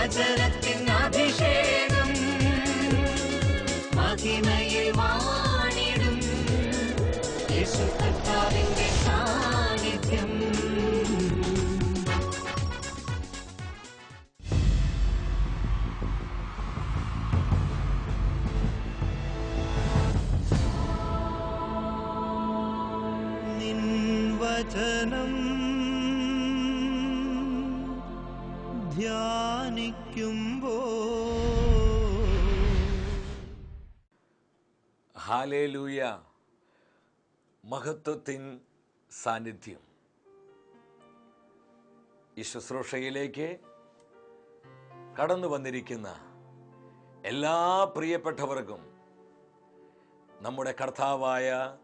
വചനത്തിൻ അഭിഷേകം മഹത്വത്തിൻ സാന്നിധ്യം. ഈ ശുശ്രൂഷയിലേക്ക് കടന്നു വന്നിരിക്കുന്ന എല്ലാ പ്രിയപ്പെട്ടവർക്കും നമ്മുടെ കർത്താവായ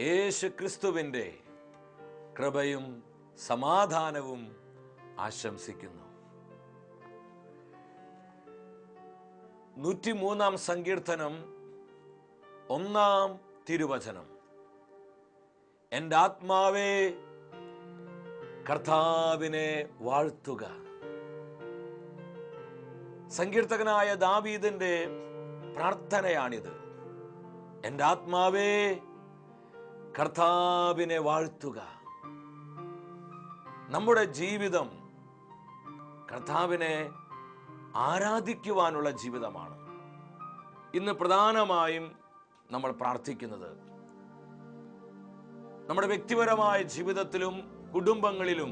യേശു ക്രിസ്തുവിന്റെ കൃപയും സമാധാനവും ആശംസിക്കുന്നു. നൂറ്റിമൂന്നാം സങ്കീർത്തനം ഒന്നാം തിരുവചനം. എന്റെ ആത്മാവേ കർത്താവിനെ വാഴ്ത്തുക. സങ്കീർത്തകനായ ദാവീദിന്റെ പ്രാർത്ഥനയാണിത്. എന്റെ ആത്മാവേ കർത്താവിനെ വാഴ്ത്തുക. നമ്മുടെ ജീവിതം കർത്താവിനെ ആരാധിക്കുവാനുള്ള ജീവിതമാണ്. ഇന്ന് പ്രധാനമായും നമ്മൾ പ്രാർത്ഥിക്കുന്നത് നമ്മുടെ വ്യക്തിപരമായ ജീവിതത്തിലും കുടുംബങ്ങളിലും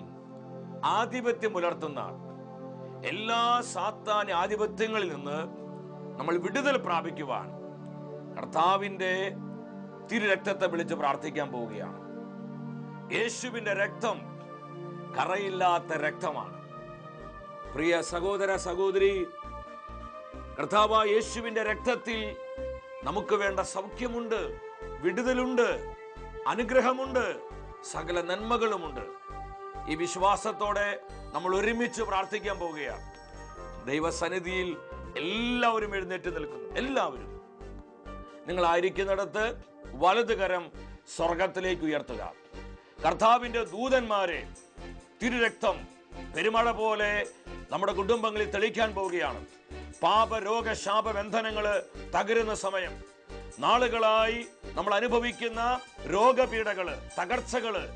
ആധിപത്യം പുലർത്തുന്ന എല്ലാ സാത്താൻ ആധിപത്യങ്ങളിൽ നിന്ന് നമ്മൾ വിടുതൽ പ്രാപിക്കുവാൻ കർത്താവിന്റെ തിരുരക്തത്തെ വിളിച്ച് പ്രാർത്ഥിക്കാൻ പോവുകയാണ്. യേശുവിന്റെ രക്തം കറയില്ലാത്ത രക്തമാണ്. പ്രിയ സഹോദര സഹോദരി കർത്താവ് യേശുവിന്റെ രക്തത്തിൽ നമുക്ക് വേണ്ട സൗഖ്യമുണ്ട് വിടുതലുണ്ട്. അനുഗ്രഹമുണ്ട്. സകല നന്മകളുമുണ്ട്. ഈ വിശ്വാസത്തോടെ നമ്മൾ ഒരുമിച്ച് പ്രാർത്ഥിക്കാൻ പോവുകയാണ്. ദൈവസന്നിധിയിൽ എല്ലാവരും എഴുന്നേറ്റ് നിൽക്കുന്നു. എല്ലാവരും. നിങ്ങൾ ആയിരിക്കുന്നിടത്ത് വലതുകരം സ്വർഗത്തിലേക്ക് ഉയർത്തുക. കർത്താവിന്റെ ദൂതന്മാരെ തിരുരക്തം പെരുമഴ പോലെ നമ്മുടെ കുടുംബങ്ങളിൽ തെളിക്കാൻ പോവുകയാണ്. പാപ രോഗ ശാപ ബന്ധനങ്ങൾ തകരുന്ന സമയം. നാളുകളായി നമ്മൾ അനുഭവിക്കുന്ന രോഗപീഠകൾ തകർച്ചകൾ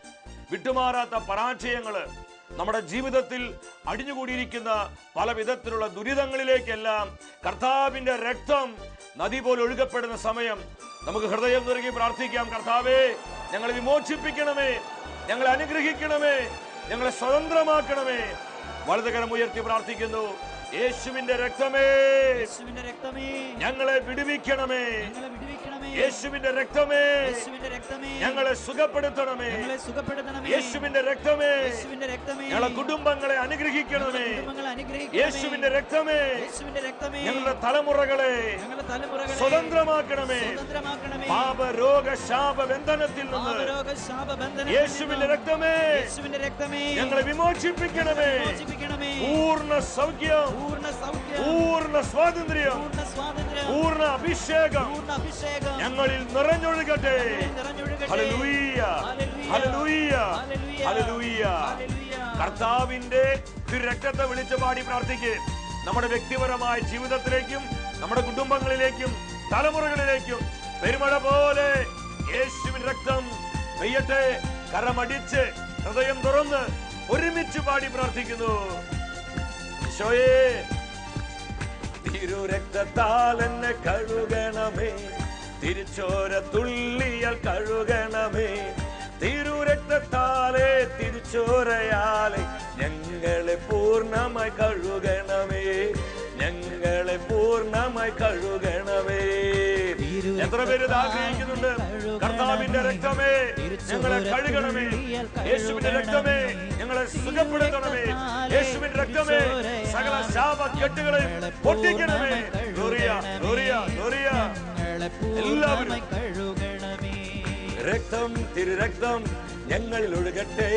വിട്ടുമാറാത്ത പരാജയങ്ങൾ നമ്മുടെ ജീവിതത്തിൽ അടിഞ്ഞുകൂടിയിരിക്കുന്ന പല വിധത്തിലുള്ള ദുരിതങ്ങളിലേക്കെല്ലാം കർത്താവിന്റെ രക്തം നദി പോലെ ഒഴുകപ്പെടുന്ന സമയം നമുക്ക് ഹൃദയം നിറങ്ങി പ്രാർത്ഥിക്കാം. കർത്താവേ ഞങ്ങളെ വിമോചിപ്പിക്കണമേ ഞങ്ങളെ അനുഗ്രഹിക്കണമേ ഞങ്ങളെ സ്വതന്ത്രമാക്കണമേ. വലതുകരം ഉയർത്തി പ്രാർത്ഥിക്കുന്നു. യേശുവിന്റെ രക്തമേ യേശുവിന്റെ രക്തമേ. ഞങ്ങളെ വിടുവിക്കണമേ. ഞങ്ങളെ വിടുവിക്കണമേ. യേശുവിന്റെ രക്തമേ യേശുവിന്റെ രക്തമേ ഞങ്ങളെ സുഖപ്പെടുത്തണമേ. ഞങ്ങളെ സുഖപ്പെടുത്തണമേ. യേശുവിന്റെ രക്തമേ. യേശുവിന്റെ രക്തമേ. ഞങ്ങളെ കുടുംബങ്ങളെ അനുഗ്രഹിക്കണമേ. കുടുംബങ്ങളെ അനുഗ്രഹിക്കണമേ. യേശുവിന്റെ രക്തമേ. യേശുവിന്റെ രക്തമേ. ഞങ്ങളുടെ തലമുറകളെ ഞങ്ങളുടെ തലമുറകളെ സ്വതന്ത്രമാക്കണമേ. സ്വതന്ത്രമാക്കണമേ. പാപ രോഗ ശാപ ബന്ധനത്തിൽ നിന്ന് പാപരോഗ ശാപബന്ധനത്തിൽ യേശുവിന്റെ നിന്നും രക്തമേ. യേശുവിന്റെ രക്തമേ. ഞങ്ങളെ വിമോചിപ്പിക്കണമേ. മോചിപ്പിക്കണമേ പൂർണ സൗഖ്യം പൂർണ സൗഖ്യം പൂർണ സ്വാതന്ത്ര്യം പൂർണ സ്വാതന്ത്ര്യം പൂർണ അഭിഷേകം പൂർണ അഭിഷേകം ഞങ്ങളിൽ നിറഞ്ഞൊഴുകട്ടെ. Hallelujah hallelujah. ഹല്ലേലൂയ. കർത്താവിന്റെ രക്തത്തെ വിളിച്ചു പാടി പ്രാർത്ഥിക്ക് നമ്മുടെ വ്യക്തിപരമായ ജീവിതത്തിലേക്കും നമ്മുടെ കുടുംബങ്ങളിലേക്കും തലമുറകളിലേക്കും പെരുമഴ പോലെ യേശുവിൻ രക്തം പെയ്യട്ടെ കരമടിച്ച് ഹൃദയം തുറന്ന് ഒരുമിച്ച് പാടി പ്രാർത്ഥിക്കുന്നു ഈശോയേ തിരുരക്തത്താൽ എന്നെ കഴുകണമേ തിരിച്ചോര തുള്ളിയാൽ കഴുകണമേ തിരുരക്തത്താലെ തിരിച്ചോരയാലെ ഞങ്ങളെ പൂർണമായി കഴുകണമേ ഞങ്ങളെ പൂർണമായി കഴുകണമേ. എത്ര പേര് ആഗ്രഹിക്കുന്നുണ്ട്? കർത്താവിന്റെ രക്തമേ ഞങ്ങളെ കഴുകണമേ യേശുവിന്റെ രക്തമേ ഞങ്ങളെ സുഖപ്പെടുത്തണമേ യേശുവിന്റെ രക്തമേ സകല ശാപ കെട്ടുകളെ പൊട്ടിക്കണമേ. എല്ലാവരും രക്തം തിരു എല്ലാവരും. രക്തം ഞങ്ങളിൽ ഒഴുകട്ടെ.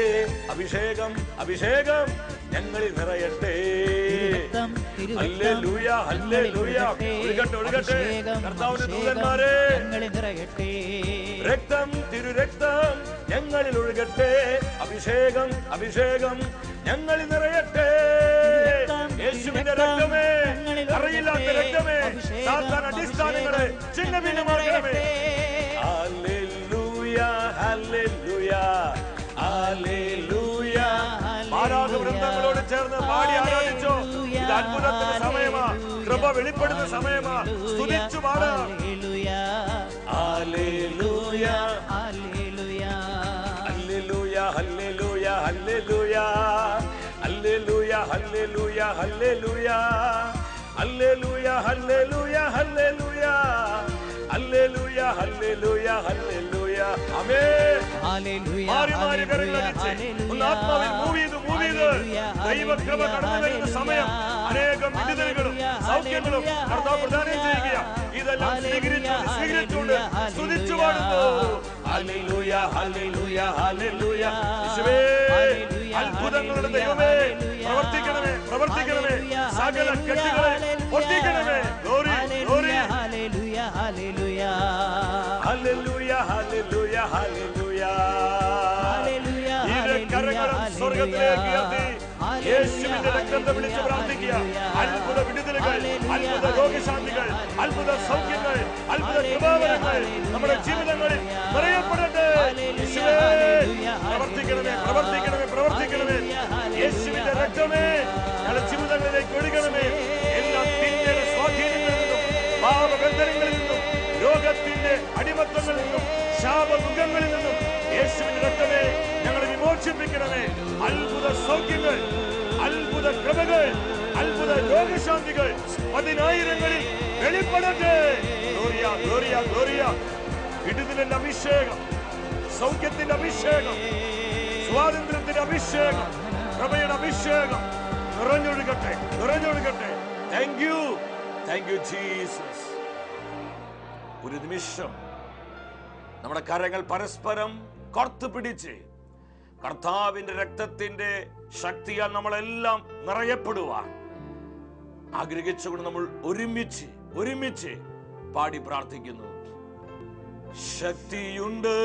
അഭിഷേകം അഭിഷേകം. ഞങ്ങളിൽ നിറയട്ടെ. രക്തം തിരുരക്തം ഞങ്ങളിൽ ഒഴുകട്ടെ. അഭിഷേകം അഭിഷേകം ഞങ്ങളിൽ നിറയട്ടെ. യേശുവിന്റെ രക്തമേ. അറിയില്ലാത്ത രക്തമേ. സാധാരണ അടിസ്ഥാനങ്ങളെ ചിന്ന ഭിന്നമാകണമേ Hallelujah, hallelujah, hallelujah. വൃന്ദങ്ങളോട് ചേർന്ന് പാടി ആരാധിച്ചോ ഇത് അത്ഭുതത്തിന്റെ സമയമാ കൃപ വെളിപ്പെടുന്ന സമയമാ സ്തുതിച്ചു പാടാം hallelujah hallelujah hallelujah hallelujah hallelujah hallelujah hallelujah hallelujah hallelujah hallelujah hallelujah hallelujah hallelujah amen മാറി മാറി കരങ്ങളടിച്ച് ഒന്ന് ആത്മാവിൽ മൂവ് ചെയ്ത് മൂവ് ചെയ്ത്. ദൈവകൃപ കടന്നു വരുന്ന സമയം. അനേകം വിടുതലുകളും സൗഖ്യങ്ങളും കർത്താവ് പ്രദാനം ചെയ്യുക ഇതെല്ലാം സ്വീകരിച്ചു സ്വീകരിച്ചുകൊണ്ട് സ്തുതിച്ചു പാടുന്നു. ഹല്ലേലൂയ ഹല്ലേലൂയ ഹല്ലേലൂയ യേശുവേ അത്ഭുതങ്ങളുടെ ദൈവമേ പ്രവർത്തിക്കണമേ പ്രവർത്തിക്കണമേ. സകല കെട്ടുകളെ പൊട്ടിക്കണമേ glory glory hallelujah hallelujah hallelujah ഇരു കരങ്ങളും സ്വർഗത്തിലേക്ക് ഉയർത്തി യേശുവിന്റെ രക്തത്തെ വിളിച്ച് പ്രാർത്ഥിക്കുക. അത്ഭുത വിടുതലുകൾ അത്ഭുത രോഗശാന്തികൾ അത്ഭുത സൗഖ്യങ്ങൾ അത്ഭുത കൃപാവരങ്ങൾ നമ്മുടെ ജീവിതങ്ങളിൽ നിറയപ്പെടട്ടെ. പ്രവർത്തിക്കണമേ പ്രവർത്തിക്കണമേ പ്രവർത്തിക്കണമേ. യേശുവിന്റെ രക്തമേ ഞങ്ങളുടെ ജീവിതങ്ങളിലേക്ക് ഒഴുകണമേ. എല്ലാ തിന്മയുടെ സ്വാധീനങ്ങളിൽ നിന്നും പാപബന്ധനങ്ങളിൽ രോഗത്തിന്റെ അടിമത്തങ്ങളിൽ നിന്നും ശാപമുഖങ്ങളിൽ നിന്നും യേശുവിന്റെ രക്തമേ ഞങ്ങളെ വിമോചിപ്പിക്കണമേ. അത്ഭുത സൗഖ്യങ്ങൾ അത്ഭുത ക്രമകൾ അത്ഭുത രോഗശാന്തികൾ പതിനായിരങ്ങളിൽ വെളിപ്പെടട്ടെ. Gloria gloria gloria. വിടുതലിന്റെ അഭിഷേകം സൗഖ്യത്തിന്റെ അഭിഷേകം സ്വാതന്ത്ര്യത്തിന്റെ അഭിഷേകം കൃപയുടെ അഭിഷേകം നിറഞ്ഞൊഴുകട്ടെ നിറഞ്ഞൊഴുകട്ടെ. Thank you thank you Jesus ഒരു നിമിഷം. നമ്മുടെ കരങ്ങൾ പരസ്പരം കോർത്ത് പിടിച്ച് കർത്താവിന്റെ രക്തത്തിന്റെ ശക്തിയാൽ നമ്മളെല്ലാം നിറയപ്പെടുവാൻ ആഗ്രഹിച്ചുകൊണ്ട് നമ്മൾ ഒരുമിച്ച് ഒരുമിച്ച് പാടി പ്രാർത്ഥിക്കുന്നു. ശക്തിയുണ്ട്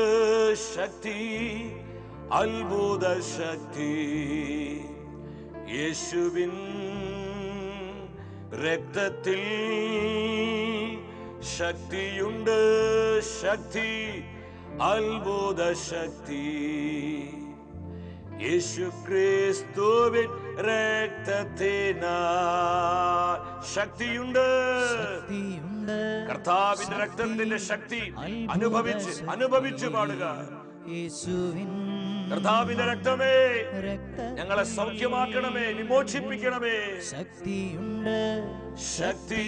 ശക്തി അത്ഭുത ശക്തി. യേശുവിൻ രക്തത്തിൽ ശക്തിയുണ്ട് ശക്തി അത്ഭുത ശക്തി. യേശു ക്രിസ്തുവിൻ ശക്തിയുണ്ട്. ശക്തിയുണ്ട്. കർത്താവിന്റെ രക്തത്തിന്റെ ശക്തി അനുഭവിച്ച് അനുഭവിച്ച് പാടുക. യേശുവിൻ കർത്താവിന്റെ രക്തമേ ഞങ്ങളെ സൗഖ്യമാക്കണമേ വിമോചിപ്പിക്കണമേ. ശക്തിയുണ്ട്. ശക്തി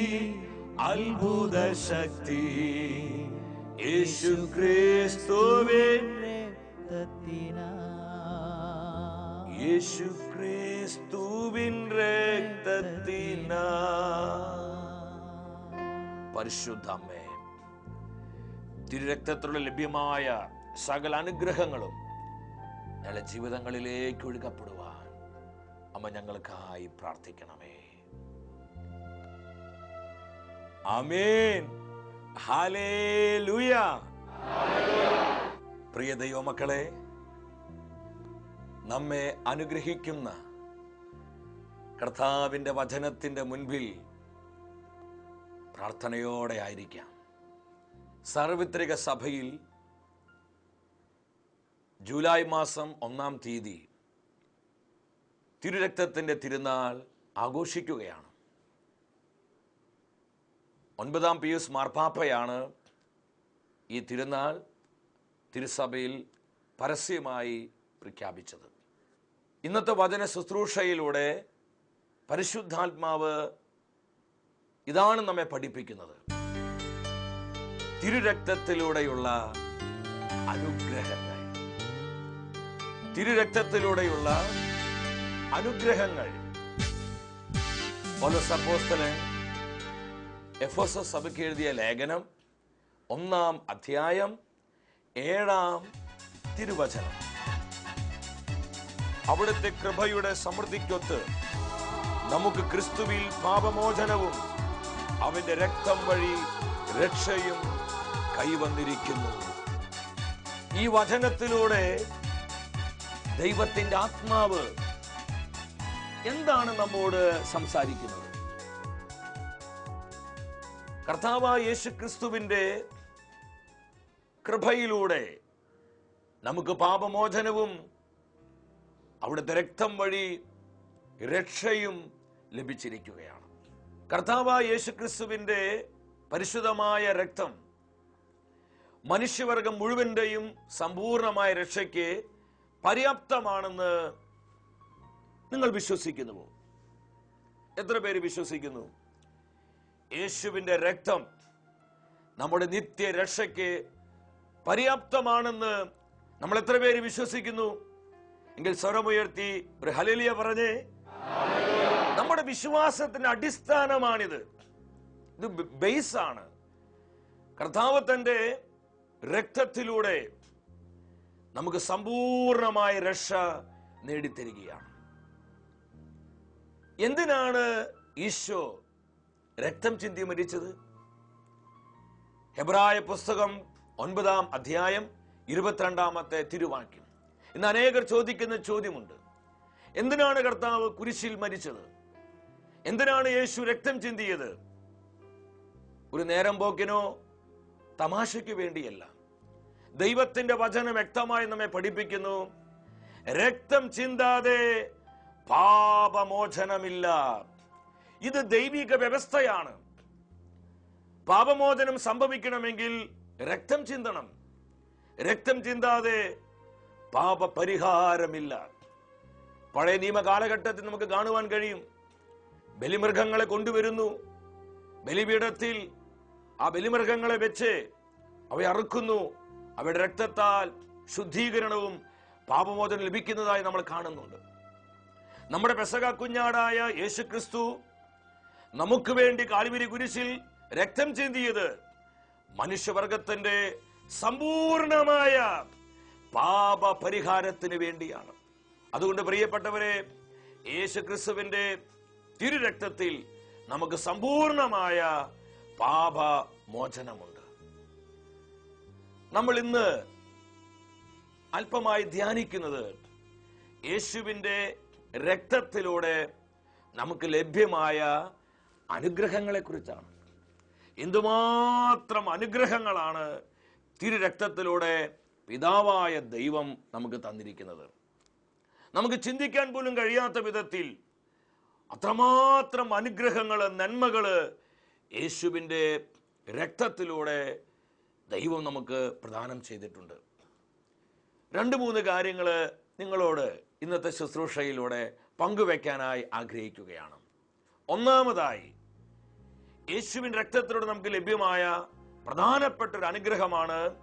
അത്ഭുത ശക്തി. യേശു യേശു ക്രിസ്തുവിൻ തിരുരക്തത്തിലൂടെ ലഭ്യമായ സകല അനുഗ്രഹങ്ങളും ഞങ്ങളുടെ ജീവിതങ്ങളിലേക്ക് ഒഴുകപ്പെടുവാൻ അമ്മ ഞങ്ങൾക്കായി പ്രാർത്ഥിക്കണമേ. ആമേൻ. പ്രിയ ദൈവമക്കളെ നമ്മെ അനുഗ്രഹിക്കുന്ന കർത്താവിന്റെ വചനത്തിന്റെ മുൻപിൽ പ്രാർത്ഥനയോടെ ആയിരിക്കാം. സാർവത്രിക സഭയിൽ ജൂലൈ മാസം ഒന്നാം തീയതി തിരുരക്തത്തിന്റെ തിരുനാൾ ആഘോഷിക്കുകയാണ്. ഒൻപതാം പിയൂസ് മാർപ്പാപ്പയാണ് ഈ തിരുനാൾ തിരുസഭയിൽ പരസ്യമായി പ്രഖ്യാപിച്ചത്. ഇന്നത്തെ വചന ശുശ്രൂഷയിലൂടെ പരിശുദ്ധാത്മാവ് ഇതാണ് നമ്മെ പഠിപ്പിക്കുന്നത്. തിരുരക്തത്തിലൂടെയുള്ള അനുഗ്രഹങ്ങൾ. തിരുരക്തത്തിലൂടെയുള്ള അനുഗ്രഹങ്ങൾ. പൗലോസപ്പോസ്തലൻ എഫോസസ് സഭയ്ക്ക് എഴുതിയ ലേഖനം ഒന്നാം അധ്യായം ഏഴാം തിരുവചനം. അവിടുത്തെ കൃപയുടെ സമൃദ്ധിക്കൊത്ത് നമുക്ക് ക്രിസ്തുവിൽ പാപമോചനവും അവന്റെ രക്തം വഴി രക്ഷയും കൈവന്നിരിക്കുന്നു. ഈ വചനത്തിലൂടെ ദൈവത്തിന്റെ ആത്മാവ് എന്താണ് നമ്മോട് സംസാരിക്കുന്നത്? കർത്താവായ യേശു ക്രിസ്തുവിന്റെ കൃപയിലൂടെ നമുക്ക് പാപമോചനവും അവിടുത്തെ രക്തം വഴി രക്ഷയും ലഭിച്ചിരിക്കുകയാണ്. കർത്താവ് യേശു ക്രിസ്തുവിന്റെ പരിശുദ്ധമായ രക്തം മനുഷ്യവർഗം മുഴുവന്റെയും സമ്പൂർണമായ രക്ഷയ്ക്ക് പര്യാപ്തമാണെന്ന് നിങ്ങൾ വിശ്വസിക്കുന്നുവോ? എത്ര പേര് വിശ്വസിക്കുന്നു? യേശുവിന്റെ രക്തം നമ്മുടെ നിത്യ രക്ഷയ്ക്ക് പര്യാപ്തമാണെന്ന് നമ്മൾ എത്ര പേര് വിശ്വസിക്കുന്നു? എങ്കിൽ സ്വരമുയർത്തി ഒരു ഹലലിയ പറഞ്ഞേ. നമ്മുടെ വിശ്വാസത്തിന്റെ അടിസ്ഥാനമാണിത്. ഇത് ബേസ് ആണ് കർത്താവ് തന്റെ രക്തത്തിലൂടെ നമുക്ക് സമ്പൂർണമായ രക്ഷ നേടിത്തരികയാണ്. എന്തിനാണ് ഈശോ രക്തം ചിന്തി മരിച്ചത്. ഹെബ്രായ പുസ്തകം ഒൻപതാം അധ്യായം ഇരുപത്തിരണ്ടാമത്തെ തിരുവാക്യം. ഇന്ന് അനേകർ ചോദിക്കുന്ന ചോദ്യമുണ്ട്. എന്തിനാണ് കർത്താവ് കുരിശിൽ മരിച്ചത്? എന്തിനാണ് യേശു രക്തം ചിന്തിയത്? ഒരു നേരം പോക്കിനോ തമാശയ്ക്ക് വേണ്ടിയല്ല. ദൈവത്തിന്റെ വചനം വ്യക്തമായി നമ്മെ പഠിപ്പിക്കുന്നു. രക്തം ചിന്താതെ പാപമോചനമില്ല. ഇത് ദൈവിക വ്യവസ്ഥയാണ്. പാപമോചനം സംഭവിക്കണമെങ്കിൽ രക്തം ചിന്തണം. രക്തം ചിന്താതെ പാപപരിഹാരമില്ല. പഴയ നിയമ കാലഘട്ടത്തിൽ നമുക്ക് കാണുവാൻ കഴിയും. ബലിമൃഗങ്ങളെ കൊണ്ടുവരുന്നു. ബലിപീഠത്തിൽ ആ ബലിമൃഗങ്ങളെ വെച്ച് അവയെ അറുക്കുന്നു. അവയുടെ രക്തത്താൽ ശുദ്ധീകരണവും പാപമോചനം ലഭിക്കുന്നതായി നമ്മൾ കാണുന്നുണ്ട്. നമ്മുടെ പെസക കുഞ്ഞാടായ യേശു ക്രിസ്തു നമുക്ക് വേണ്ടി കാൽവരി കുരിശിൽ രക്തം ചിന്തിയത് മനുഷ്യവർഗത്തിന്റെ സമ്പൂർണമായ പാപ പരിഹാരത്തിന് വേണ്ടിയാണ്. അതുകൊണ്ട് പ്രിയപ്പെട്ടവരെ യേശു ക്രിസ്തുവിന്റെ തിരുരക്തത്തിൽ നമുക്ക് സമ്പൂർണമായ പാപ മോചനമുണ്ട് നമ്മൾ ഇന്ന് അല്പമായി ധ്യാനിക്കുന്നത് യേശുവിന്റെ രക്തത്തിലൂടെ നമുക്ക് ലഭ്യമായ അനുഗ്രഹങ്ങളെ കുറിച്ചാണ് എന്തുമാത്രം അനുഗ്രഹങ്ങളാണ് തിരുരക്തത്തിലൂടെ പിതാവായ ദൈവം നമുക്ക് തന്നിരിക്കുന്നത്. നമുക്ക് ചിന്തിക്കാൻ പോലും കഴിയാത്ത വിധത്തിൽ അത്രമാത്രം അനുഗ്രഹങ്ങൾ നന്മകൾ യേശുവിന്റെ രക്തത്തിലൂടെ ദൈവം നമുക്ക് പ്രദാനം ചെയ്തിട്ടുണ്ട്. രണ്ട് മൂന്ന് കാര്യങ്ങൾ നിങ്ങളോട് ഇന്നത്തെ ശുശ്രൂഷയിലൂടെ പങ്കുവെക്കാനായി ആഗ്രഹിക്കുകയാണ്. ഒന്നാമതായി യേശുവിൻ രക്തത്തിലൂടെ നമുക്ക് ലഭ്യമായ പ്രധാനപ്പെട്ട ഒരു അനുഗ്രഹമാണ്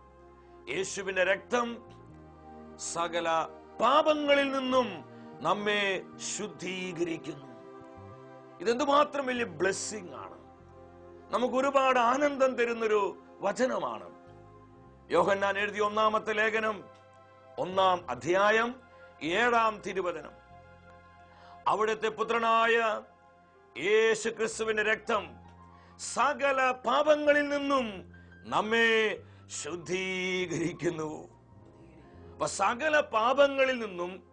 യേശുവിന്റെ രക്തം സകല പാപങ്ങളിൽ നിന്നും നമ്മെ ശുദ്ധീകരിക്കുന്നു. ഇതെന്തുമാത്രം വലിയ ബ്ലെസ്സിങ് ആണ്. നമുക്ക് ഒരുപാട് ആനന്ദം തരുന്നൊരു വചനമാണ്. യോഹന്നാൻ എഴുതിയ ഒന്നാമത്തെ ലേഖനം ഒന്നാം അധ്യായം ഏഴാം തിരുവചനം. അവിടുത്തെ പുത്രനായ യേശു ക്രിസ്തുവിന്റെ രക്തം സകല പാപങ്ങളിൽ നിന്നും നമ്മെ ശുദ്ധീകരിക്കുന്നു. അപ്പൊ സകല പാപങ്ങളിൽ നിന്നും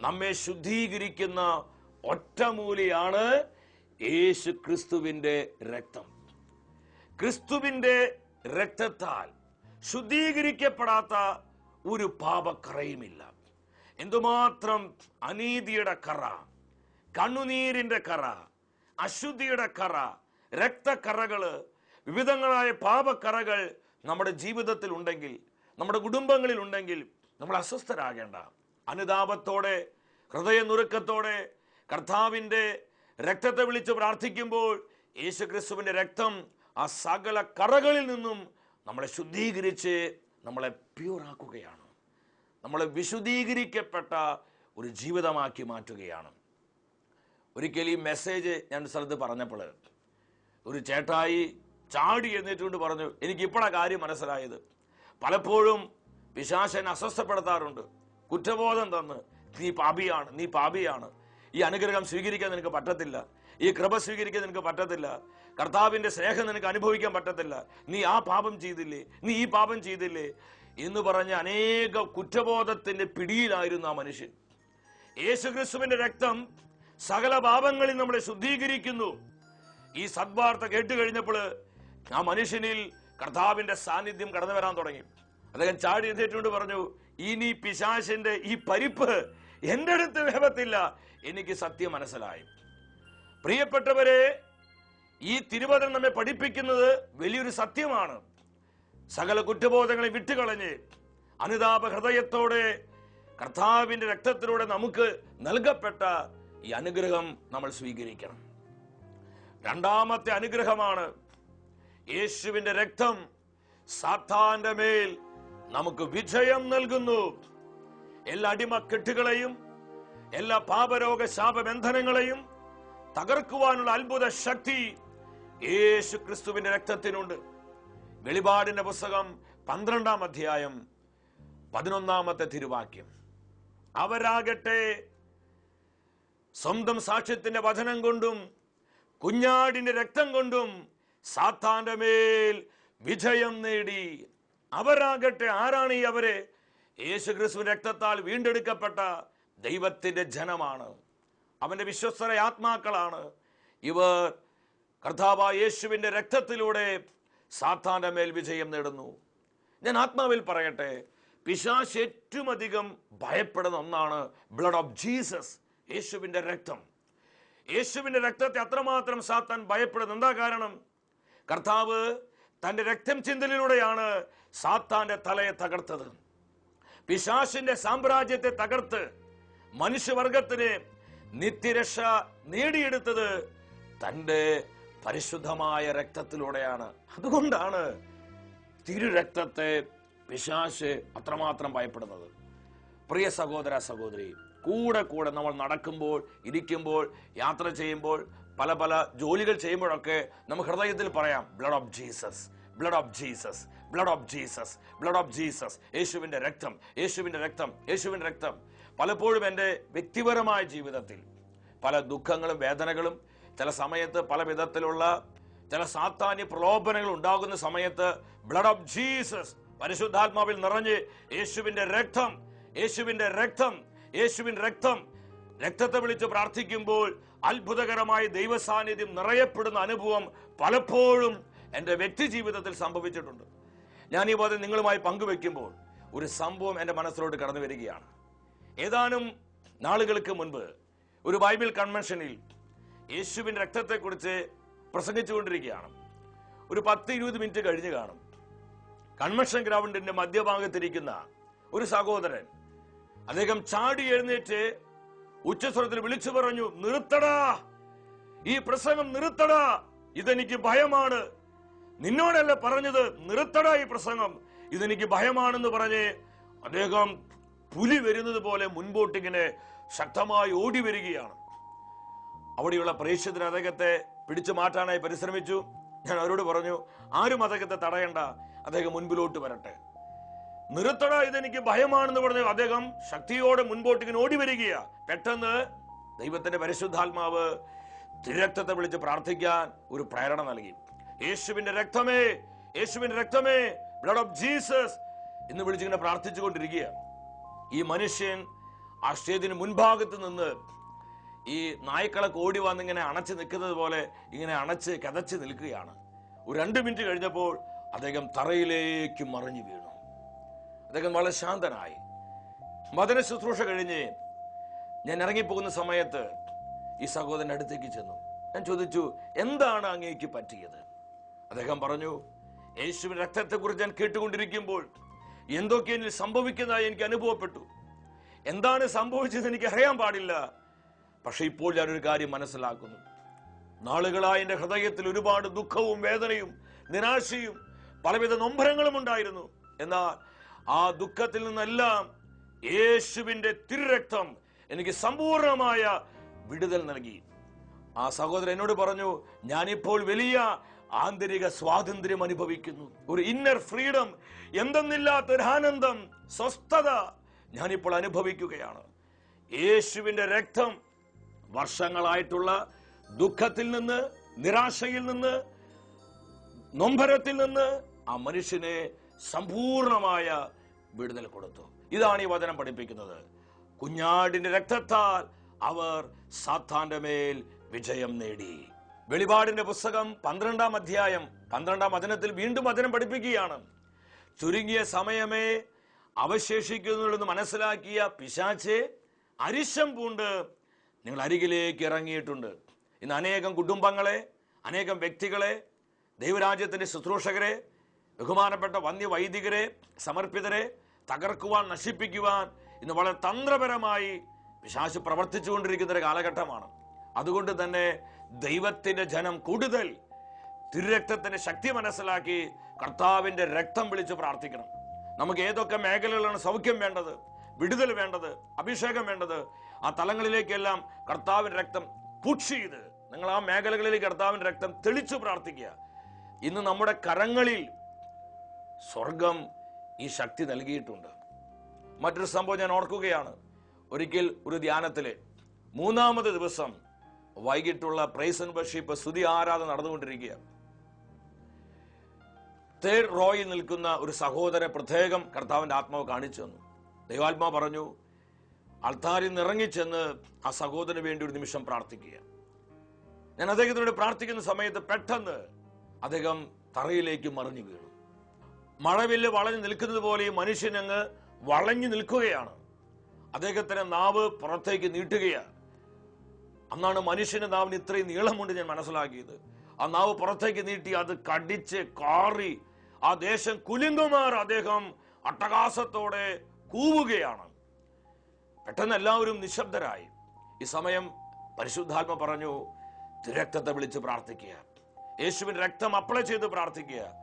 നമ്മെ ശുദ്ധീകരിക്കുന്ന ഒറ്റമൂലിയാണ് യേശു ക്രിസ്തുവിന്റെ രക്തം. ക്രിസ്തുവിന്റെ രക്തത്താൽ ശുദ്ധീകരിക്കപ്പെടാത്ത ഒരു പാപക്കറയുമില്ല. എന്തുമാത്രം അനീതിയുടെ കറ കണ്ണുനീരിന്റെ കറ അശുദ്ധിയുടെ കറ രക്തക്കറകൾ വിവിധങ്ങളായ പാപക്കറകൾ നമ്മുടെ ജീവിതത്തിൽ ഉണ്ടെങ്കിൽ നമ്മുടെ കുടുംബങ്ങളിൽ ഉണ്ടെങ്കിൽ നമ്മൾ അസ്വസ്ഥരാകേണ്ട. അനുതാപത്തോടെ ഹൃദയനുറുക്കത്തോടെ കർത്താവിന്റെ രക്തത്തെ വിളിച്ച് പ്രാർത്ഥിക്കുമ്പോൾ യേശു ക്രിസ്തുവിന്റെ രക്തം ആ സകല കറകളിൽ നിന്നും നമ്മളെ ശുദ്ധീകരിച്ച് നമ്മളെ പ്യൂറാക്കുകയാണ് നമ്മളെ വിശുദ്ധീകരിക്കപ്പെട്ട ഒരു ജീവിതമാക്കി മാറ്റുകയാണ്. ഒരിക്കൽ ഈ മെസ്സേജ് ഞാൻ സ്ഥലത്ത് പറഞ്ഞപ്പോൾ ഒരു ചേട്ടായി ചാടി എന്നേറ്റുകൊണ്ട് പറഞ്ഞു എനിക്ക് ഇപ്പോഴാ കാര്യം മനസ്സിലായത്. പലപ്പോഴും വിശാശൻ അസ്വസ്ഥപ്പെടുത്താറുണ്ട്. കുറ്റബോധം തന്ന് നീ പാപിയാണ് നീ പാപിയാണ്. ഈ അനുഗ്രഹം സ്വീകരിക്കാൻ നിനക്ക് പറ്റത്തില്ല. ഈ കൃപ സ്വീകരിക്കാൻ നിനക്ക് പറ്റത്തില്ല. കർത്താവിന്റെ സ്നേഹം നിനക്ക് അനുഭവിക്കാൻ പറ്റത്തില്ല. നീ ആ പാപം ചെയ്തില്ലേ? നീ ഈ പാപം ചെയ്തില്ലേ? എന്ന് പറഞ്ഞ അനേക കുറ്റബോധത്തിന്റെ പിടിയിലായിരുന്നു ആ മനുഷ്യൻ. യേശുക്രിസ്തുവിന്റെ രക്തം സകല പാപങ്ങളിൽ നമ്മളെ ശുദ്ധീകരിക്കുന്നു. ഈ സദ്വാർത്ത കേട്ട് കഴിഞ്ഞപ്പോൾ ആ മനുഷ്യനിൽ കർത്താവിന്റെ സാന്നിധ്യം കടന്നു വരാൻ തുടങ്ങി. അദ്ദേഹം ചാടി എഴുന്നേറ്റുകൊണ്ട് പറഞ്ഞു ഇനി പിശാശിന്റെ ഈ പരിപ്പ് എന്റെ അടുത്ത് വേപത്തില്ല എനിക്ക് സത്യം മനസ്സിലായി. പ്രിയപ്പെട്ടവരെ ഈ തിരുവചനം നമ്മെ പഠിപ്പിക്കുന്നത് വലിയൊരു സത്യമാണ്. സകല കുറ്റബോധങ്ങളെ വിട്ടുകളഞ്ഞ് അനുതാപ ഹൃദയത്തോടെ കർത്താവിന്റെ രക്തത്തിലൂടെ നമുക്ക് നൽകപ്പെട്ട ഈ അനുഗ്രഹം നമ്മൾ സ്വീകരിക്കണം. രണ്ടാമത്തെ അനുഗ്രഹമാണ് യേശുവിന്റെ രക്തം. സാത്താന്റെ മേൽ നമുക്ക് വിജയം നൽകുന്നു. എല്ലാ അടിമക്കെട്ടുകളെയും എല്ലാ പാപരോഗ ശാപബന്ധനങ്ങളെയും തകർക്കുവാനുള്ള അത്ഭുത ശക്തി യേശു ക്രിസ്തുവിന്റെ രക്തത്തിനുണ്ട്. വെളിപാടിന്റെ പുസ്തകം പന്ത്രണ്ടാം അധ്യായം പതിനൊന്നാമത്തെ തിരുവാക്യം. അവരാകട്ടെ സ്വന്തം സാക്ഷ്യത്തിന്റെ വചനം കൊണ്ടും കുഞ്ഞാടിന്റെ രക്തം കൊണ്ടും സാത്താന്റെ മേൽ വിജയം നേടി. അവരാകട്ടെ ആരാണ് ഈ അവരെ? യേശു ക്രിസ്തു രക്തത്താൽ വീണ്ടെടുക്കപ്പെട്ട ദൈവത്തിന്റെ ജനമാണ്. അവന്റെ വിശ്വസ്തര ആത്മാക്കളാണ്. ഇവർ കർത്താവ യേശുവിന്റെ രക്തത്തിലൂടെ സാത്താന്റെ മേൽ വിജയം നേടുന്നു. ഞാൻ ആത്മാവിൽ പറയട്ടെ പിശാശ് ഏറ്റവും അധികം ഭയപ്പെടുന്ന ഒന്നാണ് ബ്ലഡ് ഓഫ് ജീസസ് യേശുവിന്റെ രക്തം. യേശുവിന്റെ രക്തത്തെ അത്രമാത്രം സാത്താൻ ഭയപ്പെടുന്നു എന്താ കാരണം? കർത്താവ് തന്റെ രക്തം ചിന്തലിലൂടെയാണ് സാത്താന്റെ തലയെ തകർത്തത്. പിശാശിന്റെ സാമ്രാജ്യത്തെ തകർത്ത് മനുഷ്യവർഗത്തിന് നിത്യരക്ഷ നേടിയെടുത്തത് തന്റെ പരിശുദ്ധമായ രക്തത്തിലൂടെയാണ്. അതുകൊണ്ടാണ് തിരുരക്തത്തെ പിശാശ് അത്രമാത്രം ഭയപ്പെടുന്നത്. പ്രിയ സഹോദര സഹോദരി കൂടെ കൂടെ നമ്മൾ നടക്കുമ്പോൾ ഇരിക്കുമ്പോൾ യാത്ര ചെയ്യുമ്പോൾ പല പല ജോലികൾ ചെയ്യുമ്പോഴൊക്കെ നമുക്ക് ഹൃദയത്തിൽ പറയാം blood of Jesus blood of Jesus blood of Jesus blood of Jesus യേശുവിന്റെ രക്തം യേശുവിന്റെ രക്തം യേശുവിന്റെ രക്തം. പലപ്പോഴും എന്റെ വ്യക്തിപരമായ ജീവിതത്തിൽ പല ദുഃഖങ്ങളും വേദനകളും ചില സമയത്ത് പല വിധത്തിലുള്ള ചില സാത്താന്യ പ്രലോഭനങ്ങൾ ഉണ്ടാകുന്ന സമയത്ത് ബ്ലഡ് ഓഫ് ജീസസ് പരിശുദ്ധാത്മാവിൽ നിറഞ്ഞ് യേശുവിന്റെ രക്തം യേശുവിന്റെ രക്തം യേശുവിന്റെ രക്തം രക്തത്തെ വിളിച്ച് പ്രാർത്ഥിക്കുമ്പോൾ അത്ഭുതകരമായ ദൈവസാന്നിധ്യം നിറയപ്പെടുന്ന അനുഭവം പലപ്പോഴും എന്റെ വ്യക്തി ജീവിതത്തിൽ സംഭവിച്ചിട്ടുണ്ട്. ഞാൻ ഈ ബോധം നിങ്ങളുമായി പങ്കുവെക്കുമ്പോൾ ഒരു സംഭവം എന്റെ മനസ്സിലോട്ട് കടന്നു വരികയാണ്. ഏതാനും നാളുകൾക്ക് മുൻപ് ഒരു ബൈബിൾ കൺവെൻഷനിൽ യേശുവിൻ രക്തത്തെക്കുറിച്ച് പ്രസംഗിച്ചുകൊണ്ടിരിക്കുകയാണ്. ഒരു പത്ത് ഇരുപത് മിനിറ്റ് കഴിഞ്ഞ് കാണും. കൺവെൻഷൻ ഗ്രൗണ്ടിന്റെ മധ്യഭാഗത്തിരിക്കുന്ന ഒരു സഹോദരൻ അദ്ദേഹം ചാടി എഴുന്നേറ്റ് ഉച്ചസ്വരത്തിൽ വിളിച്ചു പറഞ്ഞു നിർത്തടാ. ഈ പ്രസംഗം നിർത്തടാ. ഇതെനിക്ക് ഭയമാണ്. നിന്നോടല്ല പറഞ്ഞത് നിർത്തടാ ഈ പ്രസംഗം. ഇതെനിക്ക് ഭയമാണെന്ന് പറഞ്ഞ് അദ്ദേഹം പുലി വരുന്നത് പോലെ മുൻപോട്ടിങ്ങനെ ശക്തമായി ഓടി വരികയാണ്. അവിടെയുള്ള പ്രേക്ഷിതർ അദ്ദേഹത്തെ പിടിച്ചു മാറ്റാനായി പരിശ്രമിച്ചു. ഞാൻ അവരോട് പറഞ്ഞു ആരും അദ്ദേഹത്തെ തടയണ്ട. അദ്ദേഹം മുൻപിലോട്ട് വരട്ടെ. നിർത്തട ഇതെനിക്ക് ഭയമാണെന്ന് പറഞ്ഞ അദ്ദേഹം ശക്തിയോടെ മുൻപോട്ട് ഇങ്ങനെ ഓടി വരികയാ പെട്ടെന്ന് ദൈവത്തിന്റെ പരിശുദ്ധാത്മാവ് തിരക്തത്തെ വിളിച്ച് പ്രാർത്ഥിക്കാൻ ഒരു പ്രേരണ നൽകി. യേശുവിന്റെ രക്തമേ യേശുവിന്റെ രക്തമേ ബ്ലഡ് ഓഫ് ജീസസ് എന്ന് വിളിച്ചിങ്ങനെ പ്രാർത്ഥിച്ചുകൊണ്ടിരിക്കുക ഈ മനുഷ്യൻ ആ സ്റ്റേജിന് മുൻഭാഗത്ത് നിന്ന് ഈ നായ്ക്കളൊക്കെ ഓടി വന്ന് ഇങ്ങനെ അണച്ച് നിൽക്കുന്നത് പോലെ ഇങ്ങനെ അണച്ച് കതച്ച് നിൽക്കുകയാണ്. ഒരു രണ്ട് മിനിറ്റ് കഴിഞ്ഞപ്പോൾ അദ്ദേഹം തറയിലേക്ക് മറിഞ്ഞു വീണു. അദ്ദേഹം വളരെ ശാന്തനായി. മദന ശുശ്രൂഷ കഴിഞ്ഞ് ഞാൻ ഇറങ്ങിപ്പോകുന്ന സമയത്ത് ഈ സഹോദരന്റെ അടുത്തേക്ക് ചെന്നു. ഞാൻ ചോദിച്ചു എന്താണ് അങ്ങേക്ക് പറ്റിയത്? അദ്ദേഹം പറഞ്ഞു യേശുവിന്റെ രക്തത്തെക്കുറിച്ച് ഞാൻ കേട്ടുകൊണ്ടിരിക്കുമ്പോൾ എന്തൊക്കെ എന്നിൽ സംഭവിക്കുന്നതായി എനിക്ക് അനുഭവപ്പെട്ടു. എന്താണ് സംഭവിച്ചത് എനിക്ക് അറിയാൻ പാടില്ല. പക്ഷെ ഇപ്പോൾ ഞാനൊരു കാര്യം മനസ്സിലാക്കുന്നു. നാളുകളായി എന്റെ ഹൃദയത്തിൽ ഒരുപാട് ദുഃഖവും വേദനയും നിരാശയും പലവിധ നൊമ്പരങ്ങളും ഉണ്ടായിരുന്നു. എന്നാൽ ആ ദുഃഖത്തിൽ നിന്നെല്ലാം യേശുവിന്റെ തിരുരക്തം എനിക്ക് സമ്പൂർണമായ വിടുതൽ നൽകി. ആ സഹോദരൻ എന്നോട് പറഞ്ഞു ഞാനിപ്പോൾ വലിയ ആന്തരിക സ്വാതന്ത്ര്യം അനുഭവിക്കുന്നു. ഒരു ഇന്നർ ഫ്രീഡം എന്തെന്നില്ലാത്ത ഒരു ആനന്ദം സ്വസ്ഥത ഞാനിപ്പോൾ അനുഭവിക്കുകയാണ്. യേശുവിന്റെ രക്തം വർഷങ്ങളായിട്ടുള്ള ദുഃഖത്തിൽ നിന്ന് നിരാശയിൽ നിന്ന് നൊമ്പരത്തിൽ നിന്ന് ആ മനുഷ്യനെ സമ്പൂർണമായ വിടുതൽ കൊടുത്തു. ഇതാണ് ഈ വചനം പഠിപ്പിക്കുന്നത്. കുഞ്ഞാടിന്റെ രക്തത്താൽ അവർ സാത്താന്റെ മേൽ വിജയം നേടി. വെളിപാടിന്റെ പുസ്തകം പന്ത്രണ്ടാം അധ്യായം പന്ത്രണ്ടാം വചനത്തിൽ വീണ്ടും വചനം പഠിപ്പിക്കുകയാണ്. ചുരുങ്ങിയ സമയമേ അവശേഷിക്കുന്നുള്ളെന്ന് മനസ്സിലാക്കിയ പിശാച്ചെ അരിശം പൂണ്ട് നിങ്ങൾ അരികിലേക്ക് ഇറങ്ങിയിട്ടുണ്ട്. ഇന്ന് അനേകം കുടുംബങ്ങളെ അനേകം വ്യക്തികളെ ദൈവരാജ്യത്തിന്റെ ശുശ്രൂഷകരെ ബഹുമാനപ്പെട്ട വന്യവൈദികരെ സമർപ്പിതരെ തകർക്കുവാൻ നശിപ്പിക്കുവാൻ ഇന്ന് വളരെ തന്ത്രപരമായി പിശാശ് പ്രവർത്തിച്ചുകൊണ്ടിരിക്കുന്ന ഒരു കാലഘട്ടമാണ്. അതുകൊണ്ട് തന്നെ ദൈവത്തിന്റെ ജനം കൂടുതൽ തിരുരക്തത്തിന്റെ ശക്തി മനസ്സിലാക്കി കർത്താവിന്റെ രക്തം വിളിച്ച് പ്രാർത്ഥിക്കണം. നമുക്ക് ഏതൊക്കെ മേഖലകളാണ് സൗഖ്യം വേണ്ടത് വിടുതൽ വേണ്ടത് അഭിഷേകം വേണ്ടത് ആ തലങ്ങളിലേക്കെല്ലാം കർത്താവിന്റെ രക്തം പുഷ് ചെയ്ത് നിങ്ങൾ ആ മേഖലകളിലേക്ക് കർത്താവിന്റെ രക്തം തെളിച്ചു പ്രാർത്ഥിക്കുക. ഇന്ന് നമ്മുടെ കരങ്ങളിൽ സ്വർഗം ഈ ശക്തി നൽകിയിട്ടുണ്ട്. മറ്റൊരു സംഭവം ഞാൻ ഓർക്കുകയാണ്. ഒരിക്കൽ ഒരു ധ്യാനത്തിൽ മൂന്നാമത് ദിവസം വൈകിട്ടുള്ള പ്രൈസ് ആൻഡ് വർഷിപ്പ് സ്തുതി ആരാധന നടന്നുകൊണ്ടിരിക്കുക. തേർഡ് റോയിൽ നിൽക്കുന്ന ഒരു സഹോദരൻ പ്രത്യേകം കർത്താവിന്റെ ആത്മാവ് കാണിച്ചു തന്നു. ദൈവാത്മാവ് പറഞ്ഞു അൾത്താരിൽ നിറങ്ങിച്ചെന്ന് ആ സഹോദരന് വേണ്ടി ഒരു നിമിഷം പ്രാർത്ഥിക്കുക. ഞാൻ അദ്ദേഹത്തിനോട് പ്രാർത്ഥിക്കുന്ന സമയത്ത് പെട്ടെന്ന് അദ്ദേഹം തറയിലേക്ക് മറിഞ്ഞു വീണു. മഴവില്ല് വളഞ്ഞു നിൽക്കുന്നത് പോലെ ഈ മനുഷ്യൻ അങ്ങ് വളഞ്ഞു നിൽക്കുകയാണ്. അദ്ദേഹത്തിന്റെ നാവ് പുറത്തേക്ക് നീട്ടുകയാണ്. അന്നാണ് മനുഷ്യന്റെ നാവിന് ഇത്രയും നീളമുണ്ട് ഞാൻ മനസ്സിലാക്കിയത്. ആ നാവ് പുറത്തേക്ക് നീട്ടി അത് കടിച്ച് കാറി ആ ദേശം കുലുങ്ങുമാർ അദ്ദേഹം അട്ടകാസത്തോടെ കൂവുകയാണ്. പെട്ടെന്ന് എല്ലാവരും നിശബ്ദരായി. ഈ സമയം പരിശുദ്ധാത്മ പറഞ്ഞു തിരക്തത്തെ വിളിച്ച് പ്രാർത്ഥിക്കുക. യേശുവിൻ രക്തം അപ്ലൈ ചെയ്ത് പ്രാർത്ഥിക്കുക.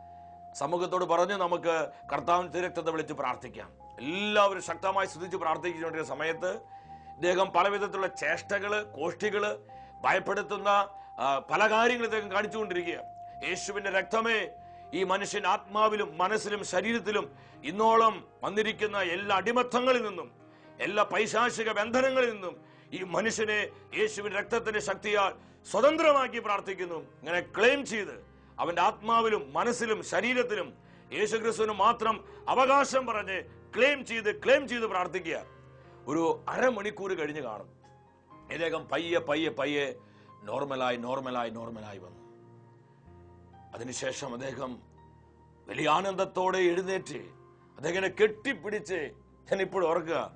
സമൂഹത്തോട് പറഞ്ഞ് നമുക്ക് കർത്താവിന് രക്തത്തെ വിളിച്ച് പ്രാർത്ഥിക്കാം. എല്ലാവരും ശക്തമായി സ്തുതിച്ച് പ്രാർത്ഥിക്കുന്ന സമയത്ത് ഇദ്ദേഹം പലവിധത്തിലുള്ള ചേഷ്ടകൾ കോഷ്ടികൾ ഭയപ്പെടുത്തുന്ന പല കാര്യങ്ങൾ ഇദ്ദേഹം കാണിച്ചുകൊണ്ടിരിക്കുക യേശുവിന്റെ രക്തമേ ഈ മനുഷ്യൻ ആത്മാവിലും മനസ്സിലും ശരീരത്തിലും ഇന്നോളം വന്നിരിക്കുന്ന എല്ലാ അടിമത്തങ്ങളിൽ നിന്നും എല്ലാ പൈശാചിക ബന്ധനങ്ങളിൽ നിന്നും ഈ മനുഷ്യനെ യേശുവിന്റെ രക്തത്തിന്റെ ശക്തിയാൽ സ്വതന്ത്രമാക്കി പ്രാർത്ഥിക്കുന്നു. ഇങ്ങനെ ക്ലെയിം ചെയ്ത് അവന്റെ ആത്മാവിലും മനസ്സിലും ശരീരത്തിലും യേശുക്രിസ്തുവിന് മാത്രം അവകാശം പറഞ്ഞ് ക്ലെയിം ചെയ്ത് ക്ലെയിം ചെയ്ത് പ്രാർത്ഥിക്കുക. ഒരു അരമണിക്കൂർ കഴിഞ്ഞ് കാണും. ഇദ്ദേഹം പയ്യെ പയ്യെ പയ്യെ നോർമലായി നോർമലായി നോർമലായി വന്നു. അതിനുശേഷം അദ്ദേഹം വലിയ ആനന്ദത്തോടെ എഴുന്നേറ്റ് അദ്ദേഹത്തിനെ കെട്ടിപ്പിടിച്ച് ഞാൻ ഇപ്പോഴും ഓർക്കുക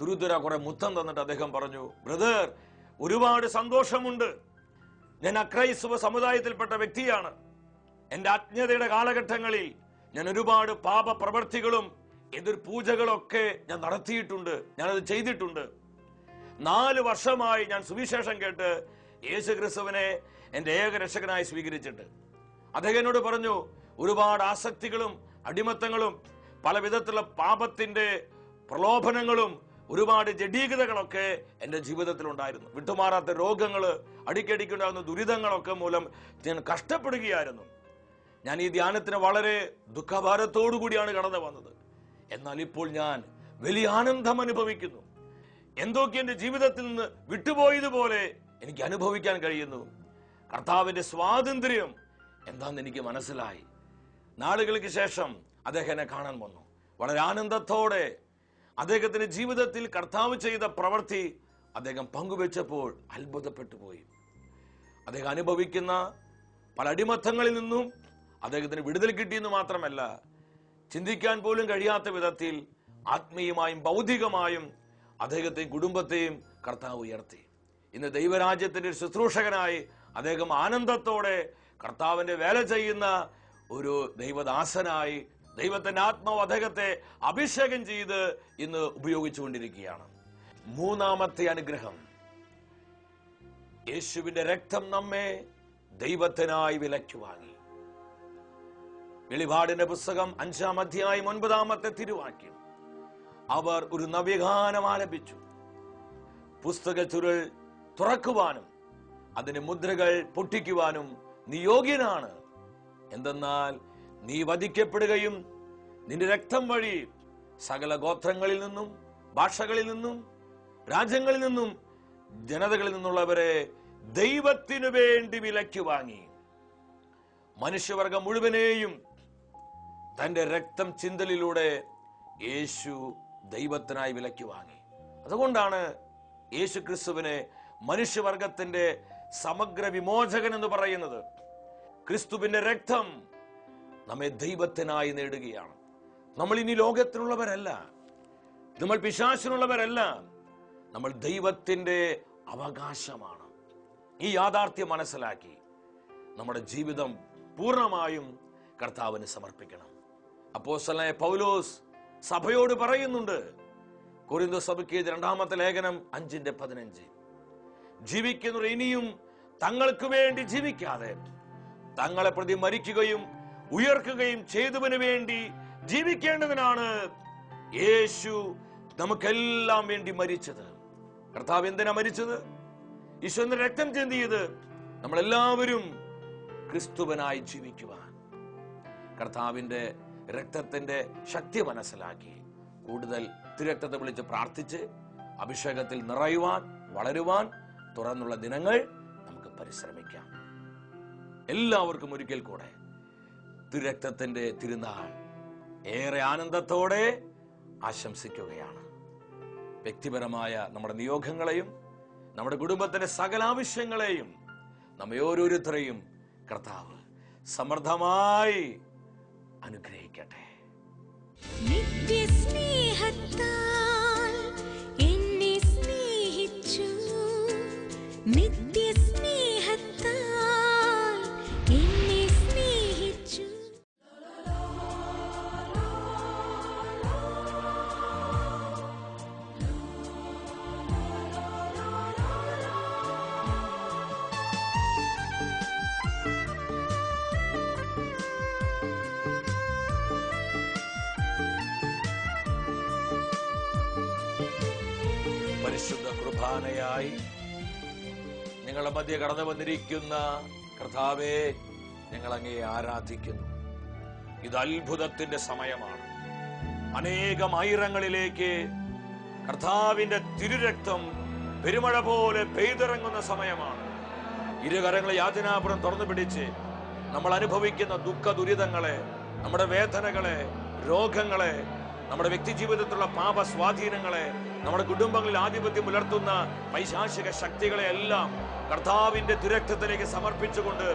തുരുതുര കുറെ മുത്തം തന്നിട്ട് അദ്ദേഹം പറഞ്ഞു ബ്രദർ ഒരുപാട് സന്തോഷമുണ്ട്. ഞാൻ അക്രൈസ്തവ സമുദായത്തിൽപ്പെട്ട വ്യക്തിയാണ്. എന്റെ അജ്ഞതയുടെ കാലഘട്ടങ്ങളിൽ ഞാൻ ഒരുപാട് പാപ പ്രവർത്തികളും എതിർ പൂജകളൊക്കെ ഞാൻ നടത്തിയിട്ടുണ്ട് ഞാനത് ചെയ്തിട്ടുണ്ട്. നാല് വർഷമായി ഞാൻ സുവിശേഷം കേട്ട് യേശു ക്രിസ്തുവിനെ ഏക രക്ഷകനായി സ്വീകരിച്ചിട്ട്. അദ്ദേഹം എന്നോട് പറഞ്ഞു ഒരുപാട് ആസക്തികളും അടിമത്തങ്ങളും പല വിധത്തിലുള്ള പാപത്തിന്റെ പ്രലോഭനങ്ങളും ഒരുപാട് ജഡീകതകളൊക്കെ എന്റെ ജീവിതത്തിൽ ഉണ്ടായിരുന്നു. വിട്ടുമാറാത്ത രോഗങ്ങൾ അടിക്കടിക്കുണ്ടാകുന്ന ദുരിതങ്ങളൊക്കെ മൂലം ഞാൻ കഷ്ടപ്പെടുകയായിരുന്നു. ഞാൻ ഈ ധ്യാനത്തിന് വളരെ ദുഃഖഭാരത്തോടു കൂടിയാണ് കടന്നു വന്നത്. എന്നാൽ ഇപ്പോൾ ഞാൻ വലിയ ആനന്ദം അനുഭവിക്കുന്നു. എന്തൊക്കെ എന്റെ ജീവിതത്തിൽ നിന്ന് വിട്ടുപോയതുപോലെ എനിക്ക് അനുഭവിക്കാൻ കഴിയുന്നു. കർത്താവിന്റെ സ്വാതന്ത്ര്യം എന്താന്ന് എനിക്ക് മനസ്സിലായി. നാളുകൾക്ക് ശേഷം അദ്ദേഹം എന്നെ കാണാൻ വന്നു. വളരെ ആനന്ദത്തോടെ അദ്ദേഹത്തിന്റെ ജീവിതത്തിൽ കർത്താവ് ചെയ്ത പ്രവൃത്തി അദ്ദേഹം പങ്കുവെച്ചപ്പോൾ അത്ഭുതപ്പെട്ടു പോയി. അദ്ദേഹം അനുഭവിക്കുന്ന പല അടിമത്തങ്ങളിൽ നിന്നും അദ്ദേഹത്തിന് വിടുതൽ കിട്ടിയെന്ന് മാത്രമല്ല ചിന്തിക്കാൻ പോലും കഴിയാത്ത വിധത്തിൽ ആത്മീയമായും ബൗദ്ധികമായും അദ്ദേഹത്തെയും കുടുംബത്തെയും കർത്താവ് ഉയർത്തി. ഇന്ന് ദൈവരാജ്യത്തിന്റെ ഒരു ശുശ്രൂഷകനായി അദ്ദേഹം ആനന്ദത്തോടെ കർത്താവിന്റെ വേല ചെയ്യുന്ന ഒരു ദൈവദാസനായി ദൈവത്തിന്റെ ആത്മാവ് അദ്ദേഹത്തെ അഭിഷേകം ചെയ്ത് ഇന്ന് ഉപയോഗിച്ചുകൊണ്ടിരിക്കുകയാണ്. മൂന്നാമത്തെ അനുഗ്രഹം യേശുവിന്റെ രക്തം നമ്മെ ദൈവത്തിനായി വിലയ്ക്ക് വാങ്ങി. വെളിപാടിന്റെ പുസ്തകം അഞ്ചാം അധ്യായം ഒൻപതാമത്തെ തിരുവാക്യം. അവർ ഒരു നവ്യഗാനം ആലപിച്ചു. പുസ്തക ചുരുൾ തുറക്കുവാനും അതിന് മുദ്രകൾ പൊട്ടിക്കുവാനും നീ യോഗ്യനാണ്. എന്തെന്നാൽ നീ വധിക്കപ്പെടുകയും നിന്റെ രക്തം വഴി സകല ഗോത്രങ്ങളിൽ നിന്നും ഭാഷകളിൽ നിന്നും രാജ്യങ്ങളിൽ നിന്നും ജനതകളിൽ നിന്നുള്ളവരെ ദൈവത്തിനു വേണ്ടി വിലയ്ക്ക് വാങ്ങി. മനുഷ്യവർഗം മുഴുവനെയും തന്റെ രക്തം ചിന്തലിലൂടെ യേശു ദൈവത്തിനായി വിലയ്ക്ക് വാങ്ങി. അതുകൊണ്ടാണ് യേശു ക്രിസ്തുവിനെ മനുഷ്യവർഗത്തിന്റെ സമഗ്ര വിമോചകൻ എന്ന് പറയുന്നത്. ക്രിസ്തുവിന്റെ രക്തം നമ്മെ ദൈവത്തിനായി നേടുകയാണ്. നമ്മൾ ഇനി ലോകത്തിനുള്ളവരല്ല നമ്മൾ പിശാസിനുള്ളവരല്ല നമ്മൾ ദൈവത്തിന്റെ അവകാശമാണ്. ഈ യാഥാർത്ഥ്യം മനസ്സിലാക്കി നമ്മുടെ ജീവിതം പൂർണമായും കർത്താവിന് സമർപ്പിക്കണം. അപ്പോസ്തലനായ പൗലോസ് സഭയോട് പറയുന്നുണ്ട്. കുരിന്ത സഭയ്ക്ക് രണ്ടാമത്തെ ലേഖനം അഞ്ചിന്റെ പതിനഞ്ച്. ജീവിക്കുന്നവർ ഇനിയും തങ്ങൾക്ക് വേണ്ടി ജീവിക്കാതെ തങ്ങളെ പ്രതി മരിക്കുകയും ഉയർക്കുകയും ചെയ്തവന് വേണ്ടി ജീവിക്കേണ്ടതിനാണ് യേശു നമുക്കെല്ലാം വേണ്ടി മരിച്ചത്. കർത്താവ് എന്തിനാ മരിച്ചത്? ഈശ്വരന്റെ രക്തം ചിന്തിയത് നമ്മളെല്ലാവരും ക്രിസ്തുവനായി ജീവിക്കുവാൻ. കർത്താവിന്റെ രക്തത്തിന്റെ ശക്തി മനസ്സിലാക്കി കൂടുതൽ തിരക്തത്തെ വിളിച്ച് പ്രാർത്ഥിച്ച് അഭിഷേകത്തിൽ നിറയുവാൻ വളരുവാൻ തുറന്നുള്ള ദിനങ്ങൾ നമുക്ക് പരിശ്രമിക്കാം. എല്ലാവർക്കും ഒരിക്കൽ കൂടെ തിരക്തത്തിന്റെ തിരുനാൾ ഏറെ ആനന്ദത്തോടെ ആശംസിക്കുകയാണ്. വ്യക്തിപരമായ നമ്മുടെ നിയോഗങ്ങളെയും നമ്മുടെ കുടുംബത്തിന്റെ സകല ആവശ്യങ്ങളെയും നമ്മെ ഓരോരുത്തരെയും കർത്താവ് സമൃദ്ധമായി അനുഗ്രഹിക്കട്ടെ. നിത്യസ്നേഹത്താൽ എന്നെ സ്നേഹിച്ചു. നിത്യസ്നേഹത്താൽ മധ്യ കടന്നു വന്നിരിക്കുന്ന കർത്താവെ ഞങ്ങൾ അങ്ങേ ആരാധിക്കുന്നു. ഇത് അത്ഭുതത്തിന്റെ സമയമാണ്. അനേകം ആയിരങ്ങളിലേക്ക് കർത്താവിന്റെ തിരുരക്തം പെരുമഴ പോലെ പെയ്തിറങ്ങുന്ന സമയമാണ്. ഇരുകരങ്ങളെ യാചനാപുരം തുറന്നു പിടിച്ച് നമ്മൾ അനുഭവിക്കുന്ന ദുഃഖ ദുരിതങ്ങളെ നമ്മുടെ വേദനകളെ രോഗങ്ങളെ നമ്മുടെ വ്യക്തി ജീവിതത്തിലുള്ള പാപ സ്വാധീനങ്ങളെ നമ്മുടെ കുടുംബങ്ങളിൽ ആധിപത്യം പുലർത്തുന്ന പൈശാചിക ശക്തികളെ എല്ലാം കർത്താവിന്റെ തിരക്തത്തിലേക്ക് സമർപ്പിച്ചുകൊണ്ട്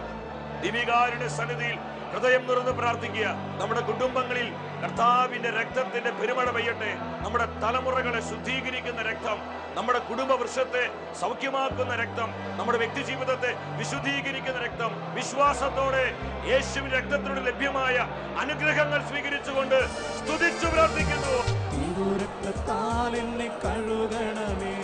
ദിവികാരുടെ സന്നിധിയിൽ ഹൃദയം നിറന്ന് പ്രാർത്ഥിക്കുക. നമ്മുടെ കുടുംബങ്ങളിൽ കർത്താവിന്റെ രക്തത്തിന്റെ പെരുമഴ പെയ്യട്ടെ. നമ്മുടെ തലമുറകളെ ശുദ്ധീകരിക്കുന്ന രക്തം നമ്മുടെ കുടുംബ വൃക്ഷത്തെ സൗഖ്യമാക്കുന്ന രക്തം നമ്മുടെ വ്യക്തി ജീവിതത്തെ വിശുദ്ധീകരിക്കുന്ന രക്തം വിശ്വാസത്തോടെ യേശുവിന്റെ രക്തത്തിലൂടെ ലഭ്യമായ അനുഗ്രഹങ്ങൾ സ്വീകരിച്ചുകൊണ്ട് സ്തുതിച്ചു പ്രാർത്ഥിക്കുന്നു. എന്നെ കഴുകണമേ.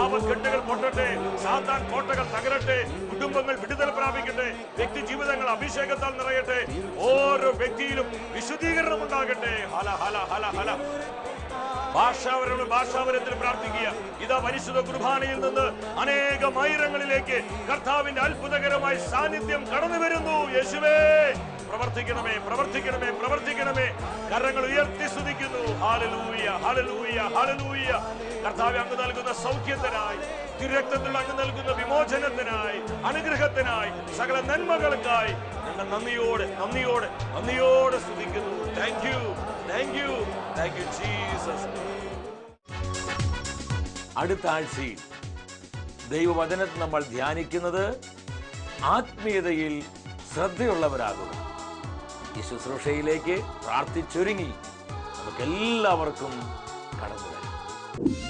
ഞങ്ങളെ പാപക്കെട്ടുകൾ പൊട്ടട്ടെ സാത്താൻ കോട്ടകൾ തകരട്ടെ കുടുംബങ്ങൾ വിടുതൽ പ്രാപിക്കട്ടെ വ്യക്തി ജീവിതങ്ങൾ അഭിഷേകത്താൽ നിറയട്ടെ ഓരോ വ്യക്തിയിലും വിശുദ്ധീകരണം ഉണ്ടാകട്ടെ. ഹല ഹല ഹല ഹല. ഭാഷാവരത്തിൽ പ്രാർത്ഥിക്കുക. ഇതാ പരിശുദ്ധ കുർബാനയിൽ നിന്ന് അനേകം ആയിരങ്ങളിലേക്ക് കർത്താവിന്റെ അത്ഭുതകരമായ സാന്നിധ്യം കടന്നു വരുന്നു. യേശുവേ പ്രവർത്തിക്കണമേ പ്രവർത്തിക്കണമേ പ്രവർത്തിക്കണമേ. കരങ്ങൾ ഉയർത്തി സ്തുതിക്കുന്നു. ഹാലലൂയ ഹാലലൂയ ഹാലലൂയ കർത്താവ് അങ്ങ് നൽകുന്ന സൗഖ്യത്തിനായി തിരുരക്തത്തിൽ അങ്ങ് നൽകുന്ന വിമോചനത്തിനായി അനുഗ്രഹത്തിനായി സകല നന്മകൾക്കായി ഞങ്ങൾ നന്ദിയോടെ നന്ദിയോടെ നന്ദിയോടെ സ്തുതിക്കുന്നു. Thank you thank you thank you Jesus അടുത്ത ആഴ്ചയിൽ ദൈവവചനത്തിൽ നമ്മൾ ധ്യാനിക്കുന്നത് ആത്മീയതയിൽ ശ്രദ്ധയുള്ളവരാകുക. ഈ ശുശ്രൂഷയിലേക്ക് പ്രാർത്ഥിച്ചൊരുങ്ങി. നമുക്കെല്ലാവർക്കും കടന്നു വരാം.